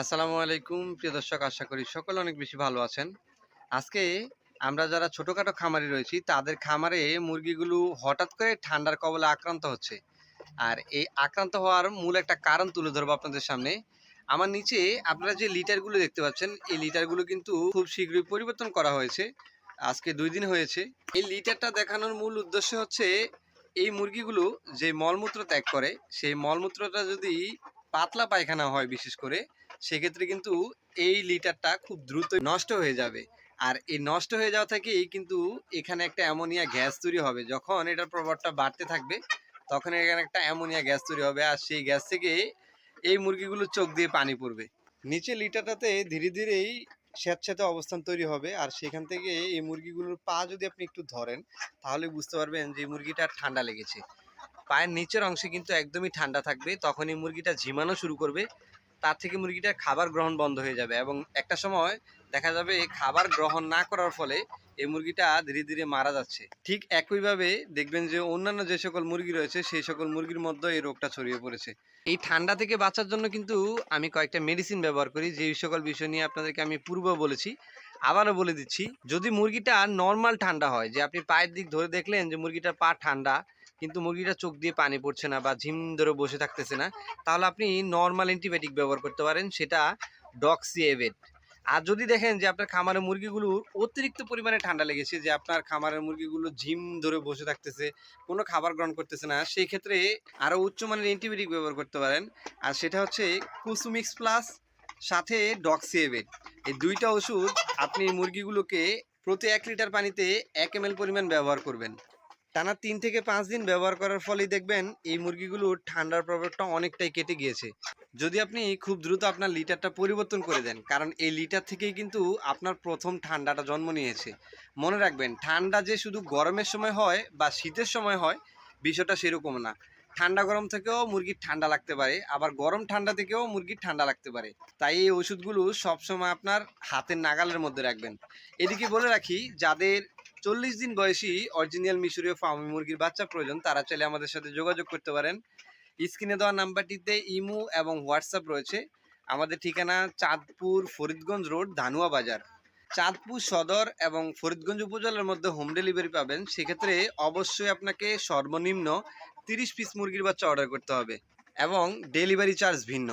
আসসালামু আলাইকুম, প্রিয় দর্শক, আশা করি সকলে অনেক বেশি ভালো আছেন। আজকে আমরা যারা ছোটখাটো খামারি রয়েছি, তাদের খামারে মুরগিগুলো হঠাৎ করে ঠান্ডার কবলে আক্রান্ত হচ্ছে। আর এই আক্রান্ত হওয়ার মূল একটা কারণ তুলে ধরবো আপনাদের সামনে। আমার নিচে আপনারা যে লিটারগুলো দেখতে পাচ্ছেন, এই লিটারগুলো কিন্তু খুব শীঘ্রই পরিবর্তন করা হয়েছে। আজকে দুই দিন হয়েছে। এই লিটারটা দেখানোর মূল উদ্দেশ্য হচ্ছে, এই মুরগিগুলো যে মলমূত্র ত্যাগ করে, সেই মলমূত্রটা যদি পাতলা পায়খানা হয় বিশেষ করে সেক্ষেত্রে কিন্তু এই লিটারটা খুব দ্রুত নষ্ট হয়ে যাবে। আর এই নষ্ট হয়ে যাওয়া থেকেই কিন্তু এখানে একটা অ্যামোনিয়া গ্যাস তৈরি হবে। যখন এটার প্রভাবটা বাড়তে থাকবে, তখন এখানে একটা অ্যামোনিয়া গ্যাস তৈরি হবে আর সেই গ্যাস থেকে এই মুরগিগুলো চোখ দিয়ে পানি পড়বে। নিচে লিটারটাতে ধীরে ধীরেই স্যাঁতস্যাঁতে অবস্থান তৈরি হবে আর সেখান থেকে এই মুরগিগুলোর পা যদি আপনি একটু ধরেন, তাহলে বুঝতে পারবেন যে মুরগিটা ঠান্ডা লেগেছে। পায়ের নিচের অংশে কিন্তু একদমই ঠান্ডা থাকবে। তখন এই মুরগিটা ঝিমানো শুরু করবে তার থেকে মুরগিটার খাবার গ্রহণ বন্ধ হয়ে যাবে এবং একটা সময় দেখা যাবে খাবার গ্রহণ না করার ফলে এই মুরগিটা ধীরে ধীরে মারা যাচ্ছে। ঠিক একইভাবে দেখবেন যে অন্যান্য যে সকল মুরগি রয়েছে, সেই সকল মুরগির মধ্যে এই রোগটা ছড়িয়ে পড়েছে। এই ঠান্ডা থেকে বাঁচার জন্য কিন্তু আমি কয়েকটা মেডিসিন ব্যবহার করি, যে সকল বিষয় নিয়ে আপনাদেরকে আমি পূর্ব বলেছি, আবারও বলে দিচ্ছি। যদি মুরগিটা নর্মাল ঠান্ডা হয়, যে আপনি পায়ের দিক ধরে দেখলেন যে মুরগিটার পা ঠান্ডা কিন্তু মুরগিটা চোখ দিয়ে পানি পড়ছে না বা ঝিম ধরে বসে থাকতেছে না, তাহলে আপনি নর্মাল অ্যান্টিবায়োটিক ব্যবহার করতে পারেন, সেটা ডক্সিএভেট আর যদি দেখেন যে আপনার খামারের মুরগিগুলোর অতিরিক্ত পরিমাণে ঠান্ডা লেগেছে, যে আপনার খামারের মুরগিগুলো ঝিম ধরে বসে থাকতেছে, কোনো খাবার গ্রহণ করতেছে না, সেই ক্ষেত্রে আরও উচ্চমানের অ্যান্টিবায়োটিক ব্যবহার করতে পারেন। আর সেটা হচ্ছে কুসুমিক্স প্লাস সাথে ডক্সিএভেট এই দুইটা ওষুধ আপনি মুরগিগুলোকে প্রতি এক লিটার পানিতে এক এম পরিমাণ ব্যবহার করবেন। টানা তিন থেকে পাঁচ দিন ব্যবহার করার ফলেই দেখবেন এই মুরগিগুলোর ঠান্ডার প্রভাবটা অনেকটাই কেটে গিয়েছে। যদি আপনি খুব দ্রুত আপনার লিটারটা পরিবর্তন করে দেন, কারণ এই লিটার থেকেই কিন্তু আপনার প্রথম ঠান্ডাটা জন্ম নিয়েছে। মনে রাখবেন, ঠান্ডা যে শুধু গরমের সময় হয় বা শীতের সময় হয়, বিষয়টা সেরকম না। ঠান্ডা গরম থেকেও মুরগির ঠান্ডা লাগতে পারে, আবার গরম ঠান্ডা থেকেও মুরগির ঠান্ডা লাগতে পারে। তাই এই ওষুধগুলো সবসময় আপনার হাতের নাগালের মধ্যে রাখবেন। এদিকে বলে রাখি, যাদের চল্লিশ দিন বয়সী অরিজিনাল মিশরীয় ফার্মি মুরগির বাচ্চা প্রয়োজন, তারা চাইলে আমাদের সাথে যোগাযোগ করতে পারেন। স্ক্রিনে দেওয়া নাম্বারটিতে ইমো এবং হোয়াটসঅ্যাপ রয়েছে। আমাদের ঠিকানা চাঁদপুর ফরিদগঞ্জ রোড, ধানুয়া বাজার। চাঁদপুর সদর এবং ফরিদগঞ্জ উপজেলার মধ্যে হোম ডেলিভারি পাবেন। সেক্ষেত্রে অবশ্যই আপনাকে সর্বনিম্ন তিরিশ পিস মুরগির বাচ্চা অর্ডার করতে হবে এবং ডেলিভারি চার্জ ভিন্ন।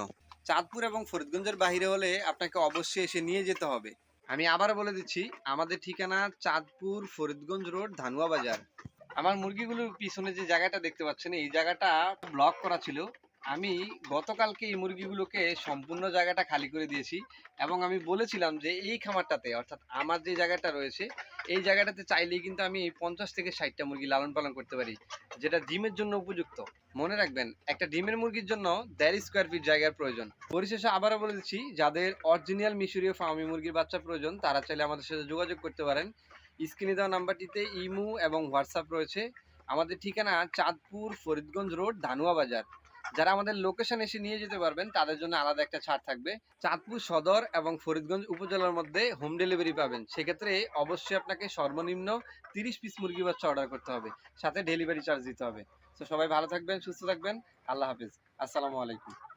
চাঁদপুর এবং ফরিদগঞ্জের বাইরে হলে আপনাকে অবশ্যই এসে নিয়ে যেতে হবে। আমি আবার বলে দিচ্ছি, আমাদের ঠিকানা চাঁদপুর ফরিদগঞ্জ রোড, ধানুয়া বাজার। আমার মুরগিগুলোর পিছনে যে জায়গাটা দেখতে পাচ্ছেন, এই জায়গাটা ব্লক করা ছিল। আমি গতকালকে এই মুরগিগুলোকে সম্পূর্ণ জায়গাটা খালি করে দিয়েছি এবং আমি বলেছিলাম যে এই খামারটাতে, অর্থাৎ আমার যে জায়গাটা রয়েছে, এই জায়গাটাতে চাইলেই কিন্তু আমি পঞ্চাশ থেকে ষাটটা মুরগি লালন পালন করতে পারি, যেটা ডিমের জন্য উপযুক্ত। মনে রাখবেন, একটা ডিমের মুরগির জন্য দেড় স্কোয়ার ফিট জায়গার প্রয়োজন। পরিশেষে আবারও বলে দিচ্ছি যাদের অরিজিনাল মিশরীয় ফার্মি মুরগির বাচ্চা প্রয়োজন, তারা চাইলে আমাদের সাথে যোগাযোগ করতে পারেন। স্ক্রিনে দেওয়া নাম্বারটিতে ইমু এবং হোয়াটসঅ্যাপ রয়েছে। আমাদের ঠিকানা চাঁদপুর ফরিদগঞ্জ রোড ধানুয়া বাজার। যারা আমাদের লোকেশন এসে নিয়ে যেতে পারবেন, তাদের জন্য আলাদা একটা ছাড় থাকবে। চাঁদপুর সদর এবং ফরিদগঞ্জ উপজেলার মধ্যে হোম ডেলিভারি পাবেন। সেক্ষেত্রে অবশ্যই আপনাকে সর্বনিম্ন তিরিশ পিস মুরগি বাচ্চা অর্ডার করতে হবে। সাথে ডেলিভারি চার্জ দিতে হবে। তো সবাই ভালো থাকবেন, সুস্থ থাকবেন। আল্লাহ হাফিজ। আসসালামু আলাইকুম।